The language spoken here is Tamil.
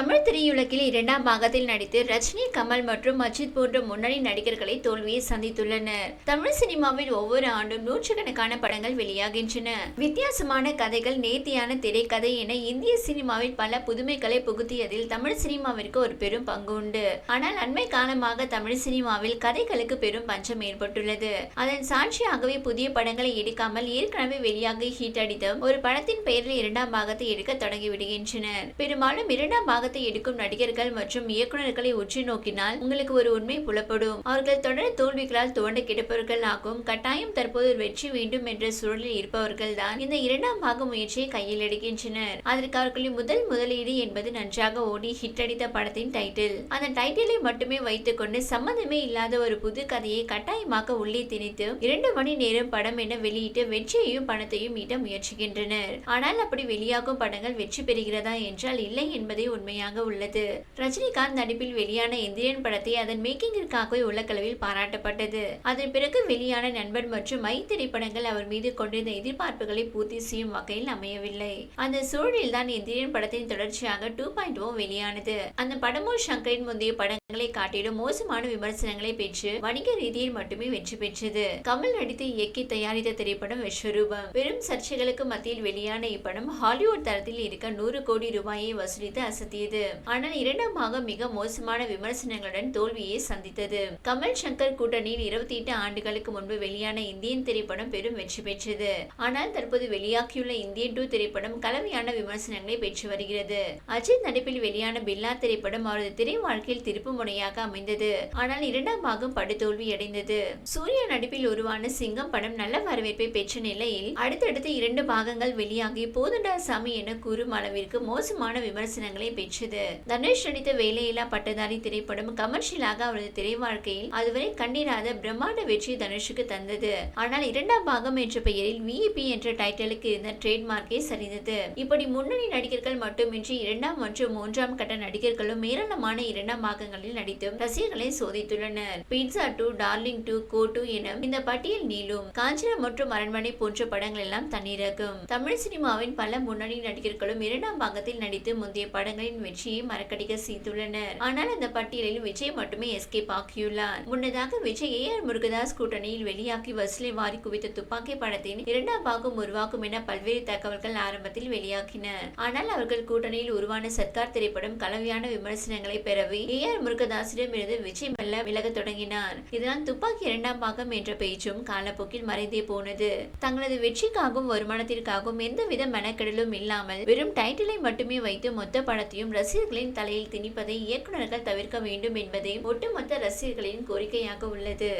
தமிழ் திரையுலகில் இரண்டாம் பாகத்தில் நடித்து ரஜினி கமல் மற்றும் அஜித் போன்ற முன்னணி நடிகர்களை தோல்வியை சந்தித்துள்ளனர். தமிழ் சினிமாவில் ஒவ்வொரு ஆண்டும் நூற்றுக்கணக்கான படங்கள் வெளியாகின்றன. வித்தியாசமான கதைகள் நேர்த்தியான திரைக்கதை என இந்திய சினிமாவில் பல புதுமைகளை புகுத்தியதில் தமிழ் சினிமாவிற்கு ஒரு பெரும் பங்கு உண்டு. ஆனால் அண்மை காலமாக தமிழ் சினிமாவில் கதைகளுக்கு பெரும் பஞ்சம் ஏற்பட்டுள்ளது. அதன் சாட்சியாகவே புதிய படங்களை எடுக்காமல் ஏற்கனவே வெளியாகி ஹீட் அடித்த ஒரு படத்தின் பெயரில் இரண்டாம் பாகத்தை எடுக்க தொடங்கிவிடுகின்றனர் பெரும்பாலும் இரண்டாம் பாகத்தை எடுக்கும் நடிகர்கள் மற்றும் இயக்குநர்களை உற்று நோக்கினால் உங்களுக்கு ஒரு உண்மை புலப்படும். அவர்கள் தொடர் தோல்விகளால் துவண்ட கிடப்பவர்கள் ஆகும் கட்டாயம் தற்போது வெற்றி வேண்டும் என்ற சூழலில் இருப்பவர்கள் தான் இந்த இரண்டாம் பாக முயற்சியை கையில் எடுக்கின்றனர். அதற்கு அவர்களின் முதல் முதலீடு என்பது நன்றாக ஓடி ஹிட் அடித்த படத்தின் டைட்டில் அந்த டைட்டிலை மட்டுமே வைத்துக்கொண்டு சம்மந்தமே இல்லாத ஒரு புது கதையை கட்டாயமாக உள்ளே திணித்து இரண்டு மணி நேரம் படம் என வெளியிட்டு வெற்றியையும் பணத்தையும் ஈட்ட முயற்சிக்கின்றனர். ஆனால் அப்படி வெளியாகும் படங்கள் வெற்றி பெறுகிறதா என்றால் இல்லை என்பதே உண்மையாக உள்ளது. ரஜினிகாந்த் நடிப்பில் வெளியான இந்தியன் படத்தை அதன் மேக்கிங்கிற்காகவே உலகளவில் பாராட்டப்பட்டது. அதன் பிறகு வெளியான நண்பன் மற்றும் மை திரைப்படங்கள் அவர் மீது கொண்டிருந்த எதிர்பார்ப்புகளை பூர்த்தி செய்யும் வகையில் அமையவில்லை. அந்த சூழலில் தான் இந்தியன் படத்தின் தொடர்ச்சியாக டூ பாயிண்ட் ஓ வெளியானது. அந்த படமோ சங்கரின் முந்தைய படங்களை காட்டிலும் மோசமான விமர்சனங்களை பெற்று வணிக ரீதியில் மட்டுமே வெற்றி பெற்றது. கமல் நடித்து இயக்கி தயாரித்த திரைப்படம் விஸ்வரூபம். பெரும் சர்ச்சைகளுக்கு மத்தியில் வெளியான இப்படம் ஹாலிவுட் தரத்தில் இருக்க நூறு கோடி ரூபாயை வசூலித்து அசத்தியது. ஆனால் இரண்டாம் மிக மோசமான விமர்சனங்களுடன் தோல்வியை சந்தித்தது. கமல் சங்கர் கூட்டணியில் இருபத்தி எட்டு ஆண்டுகளுக்கு முன்பு வெளியான இந்தியன் திரைப்படம் பெரும் வெற்றி பெற்றது. ஆனால் தற்போது வெளியாகியுள்ள இந்தியன் டூ திரைப்படம் கலவையான விமர்சனங்களை பெற்று வருகிறது. அஜித் நடிப்பில் வெளியான பில்லா திரைப்படம் அவரது திரை வாழ்க்கையில் திருப்பு முனையாக அமைந்தது. ஆனால் இரண்டாம் பாகம் படுதோல்வி அடைந்தது. சூர்யா நடிப்பில் உருவான சிங்கம் படம் நல்ல வரவேற்பை பெற்ற நிலையில் அடுத்தடுத்து இரண்டு பாகங்கள் வெளியாகி போதுண்டா சாமி என கூறும் அளவிற்கு மோசமான விமர்சனங்களை பெற்று பெற்றது தனுஷ் நடித்த வேலையில்லா பட்டதாரி திரைப்படம் கமர்ஷியலாக அவரது திரை வாழ்க்கையில் அதுவரை கண்டிராத பிரம்மாண்ட வெற்றி தனுஷுக்கு தந்தது. ஆனால் இரண்டாம் பாகம் என்ற பெயரில் விஇபி என்ற டைட்டிலுக்கு இருந்த ட்ரேட்மார்க்கே சரிந்தது. இப்படி முன்னணி நடிகர்கள் மட்டுமின்றி இரண்டாம் மற்றும் மூன்றாம் கட்ட நடிகர்களும் ஏராளமான இரண்டாம் பாகங்களில் நடித்தும் ரசிகர்களை சோதித்துள்ளனர். Pizza two darling two Ko two என இந்த பட்டியல் நீளும். காஞ்சனா மற்றும் அரண்மனை போன்ற படங்கள் எல்லாம் தண்ணீரகும் தமிழ் சினிமாவின் பல முன்னணி நடிகர்களும் இரண்டாம் பாகத்தில் நடித்து முந்தைய படங்களின் வெற்றியை மறக்கடிக்க செய்துள்ளனர் ஆனால் அந்த பட்டியலில் விஜய் மட்டுமே எஸ்கேப் ஆக்கியுள்ளார். முன்னதாக விஜய் ஏ. ஆர். முருகதாஸ் கூட்டணியில் வெளியாகி வசூலை வாரி குவித்த துப்பாக்கி படத்தின் இரண்டாம் பாகம் உருவாக்கும் என பல்வேறு தகவல்கள் ஆரம்பத்தில் வெளியாகின. ஆனால் அவர்கள் கூட்டணியில் உருவான சர்க்கார் திரைப்படம் கலவையான விமர்சனங்களை பெறவே ஏ. ஆர். முருகதாசிடம் இருந்து விஜய் மெல்ல விலகத் தொடங்கினார். இதனால் துப்பாக்கி இரண்டாம் பாகம் என்ற பேச்சும் காலப்போக்கில் மறைந்தே போனது. தங்களது வெற்றிக்காகவும் வருமானத்திற்காகவும் எந்தவித மெனக்கெடலும் இல்லாமல் வெறும் டைட்டிலை மட்டுமே வைத்து மொத்த படத்தையும் ரசிகர்களின் தலையில் திணிப்பதை இயக்குநர்கள் தவிர்க்க வேண்டும் என்பதே ஒட்டுமொத்த ரசிகர்களின் கோரிக்கையாக உள்ளது.